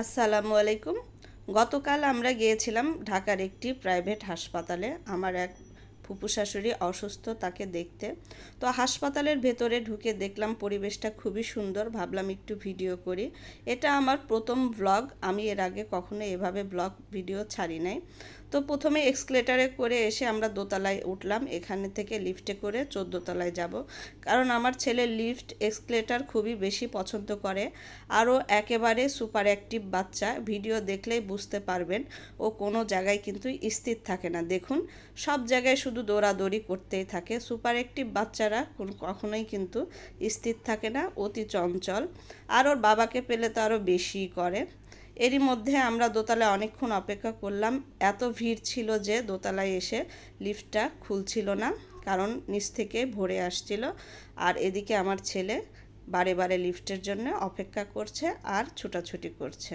আসসালামু আলাইকুম। গতকাল আমরা গিয়েছিলাম ঢাকার একটি প্রাইভেট হাসপাতালে। আমার এক ফুপু শাশুড়ি অসুস্থ তাকে দেখতে। তো হাসপাতালের ভেতরে ঢুকে দেখলাম পরিবেশটা খুবই সুন্দর, ভাবলাম একটু ভিডিও করি। এটা আমার প্রথম ব্লগ আমি এর আগে কখনো এভাবে ব্লগ ভিডিও ছাড়ি নাই। তো প্রথমে এক্সকেলেটারে করে এসে আমরা দোতলায় উঠলাম, এখানে থেকে লিফটে করে চোদ্দোতলায় যাব। কারণ আমার ছেলে লিফট এক্সকেলেটার খুবই বেশি পছন্দ করে। আরও একেবারে সুপার অ্যাক্টিভ বাচ্চা ভিডিও দেখলেই বুঝতে পারবেন, ও কোনো জায়গায় কিন্তু স্থির থাকে না। দেখুন, সব জায়গায় শুধু দৌড়াদৌড়ি করতেই থাকে। সুপার অ্যাক্টিভ বাচ্চারা কখনোই কিন্তু স্থির থাকে না, অতি চঞ্চল। আর ওর বাবাকে পেলে তো আরও বেশি করে। এরই মধ্যে আমরা দোতলায় অনেকক্ষণ অপেক্ষা করলাম। এত ভিড় ছিল যে দোতলায় এসে লিফটটা খুলছিল না, কারণ নিচ থেকে ভরে আসছিল। আর এদিকে আমার ছেলে বারে বারে লিফটের জন্য অপেক্ষা করছে আর ছোটাছুটি করছে।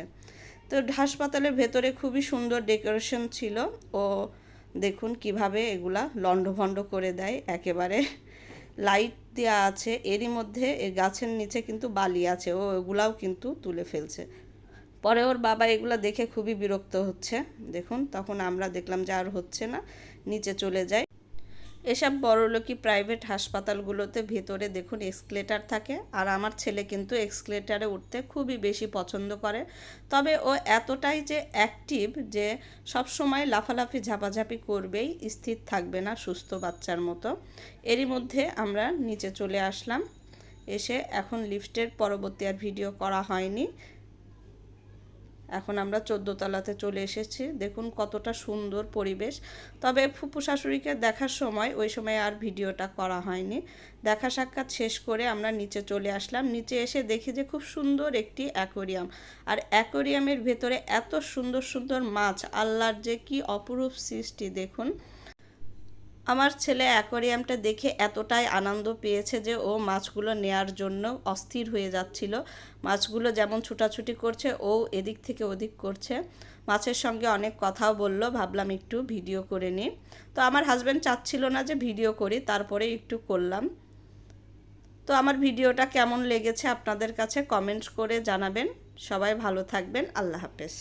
তো হাসপাতালের ভেতরে খুবই সুন্দর ডেকোরেশন ছিল। ও দেখুন কীভাবে এগুলা লণ্ডভণ্ড করে দেয় একেবারে। লাইট দেওয়া আছে, এরই মধ্যে এই গাছের নিচে কিন্তু বালি আছে, ও ওগুলাও কিন্তু তুলে ফেলছে। পরে ওর বাবা এগুলা দেখে খুবই বিরক্ত হচ্ছে। দেখুন, তখন আমরা দেখলাম যে আর হচ্ছে না, নিচে চলে যাই এসব বড়লোকি প্রাইভেট হাসপাতালগুলোতে ভেতরে দেখুন এক্সকেলেটার থাকে, আর আমার ছেলে কিন্তু এক্সকেলেটারে উঠতে খুবই বেশি পছন্দ করে। তবে ও এতটাই যে অ্যাক্টিভ যে সব সময় লাফালাফি, ঝাপাঝাপি করবেই, স্থির থাকবে না সুস্থ বাচ্চার মতো। এরই মধ্যে আমরা নিচে চলে আসলাম। এসে এখন লিফটের পরবর্তী আর ভিডিও করা হয়নি। এখন আমরা চোদ্দ তলাতে চলে এসেছি। দেখুন কতটা সুন্দর পরিবেশ। তবে ফুপু শাশুড়িকে দেখার সময়, ওই সময় আর ভিডিওটা করা হয়নি। দেখা সাক্ষাৎ শেষ করে আমরা নিচে চলে আসলাম। নিচে এসে দেখি যে খুব সুন্দর একটি অ্যাকোরিয়াম। আর অ্যাকোরিয়ামের ভেতরে এত সুন্দর সুন্দর মাছ, আল্লাহর যে কি অপরূপ সৃষ্টি, দেখুন। আমার ছেলে অ্যাকোরিয়ামটা দেখে এতটাই আনন্দ পেয়েছে যে ও মাছগুলো নেয়ার জন্য অস্থির হয়ে যাচ্ছিল। মাছগুলো যেমন ছুটাছুটি করছে, ও এদিক থেকে ওদিক করছে। মাছের সঙ্গে অনেক কথাও বলল, ভাবলাম একটু ভিডিও করে নিই। তো আমার হাজব্যান্ড চাচ্ছিল না যে ভিডিও করি তারপরে একটু করলাম। তো আমার ভিডিওটা কেমন লেগেছে আপনাদের কাছে কমেন্ট করে জানাবেন। সবাই ভালো থাকবেন, আল্লাহ হাফেজ।